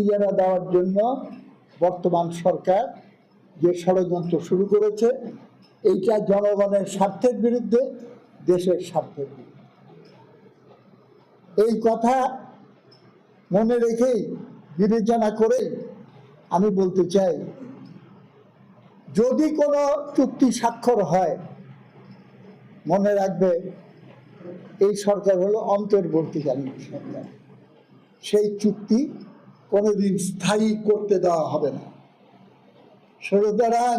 ইজারা দেওয়ার জন্য বর্তমান সরকার যে ষড়যন্ত্র শুরু করেছে, এইটা জনগণের স্বার্থের বিরুদ্ধে, দেশের স্বার্থের বিরুদ্ধে। এই কথা মনে রেখেই, বিবেচনা করেই আমি বলতে চাই, যদি কোনো চুক্তি স্বাক্ষর হয়, মনে রাখবে, এই সরকার হলো অন্তর্বর্তীকালীন সরকার। সেই চুক্তি কোনোদিন স্থায়ী করতে দেওয়া হবে না। সুতরাং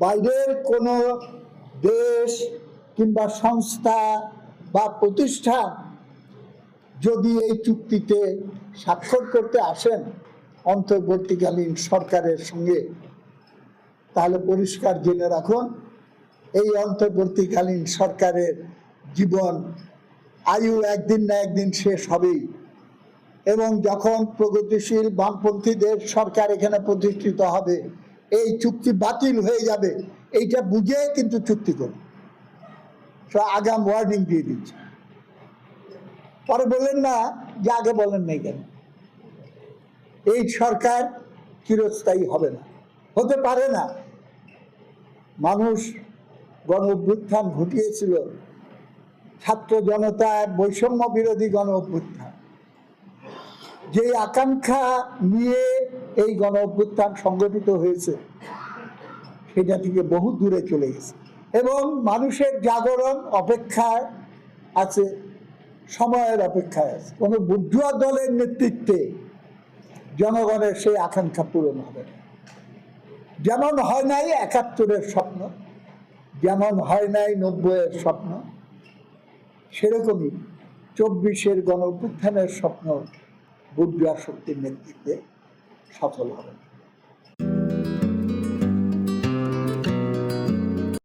বাইরের কোনো দেশ কিংবা সংস্থা বা প্রতিষ্ঠান যদি এই চুক্তিতে স্বাক্ষর করতে আসেন অন্তর্বর্তীকালীন সরকারের সঙ্গে, তাহলে পরিষ্কার জেনে রাখুন, এই অন্তর্বর্তীকালীন সরকারের জীবন আয়ু একদিন না একদিন শেষ হবেই। এবং যখন প্রগতিশীল বামপন্থীদের সরকার এখানে প্রতিষ্ঠিত হবে, এই চুক্তি বাতিল হয়ে যাবে, এইটা বুঝে কিন্তু চুক্তি করবে আগাম ওয়ার্নিং দিয়ে দিচ্ছে। পরে বললেন, না, যে আগে বলেন নাই কেন? এই সরকার চিরস্থায়ী হবে না, হতে পারে না। মানুষ গণ অভ্যুত্থান ঘটিয়েছিল। ছাত্র জনতার বৈষম্য বিরোধী গণ অভ্যুত্থান যে আকাঙ্ক্ষা নিয়ে এই গণ অভ্যুত্থান সংগঠিত হয়েছে, সেটা থেকে বহু দূরে চলে গেছে। এবং মানুষের জাগরণ অপেক্ষায় আছে, সময়ের অপেক্ষায় আছে। কোনো বুদ্ধুয়া দলের নেতৃত্বে জনগণের সেই আকাঙ্ক্ষা পূরণ হবে যেমন হয় নাই একাত্তরের স্বপ্ন, যেমন হয় নাই নব্বইয়ের স্বপ্ন, সেরকমই চব্বিশের গণ স্বপ্ন বুদ্ধা শক্তির নেতৃত্বে সফল হবে না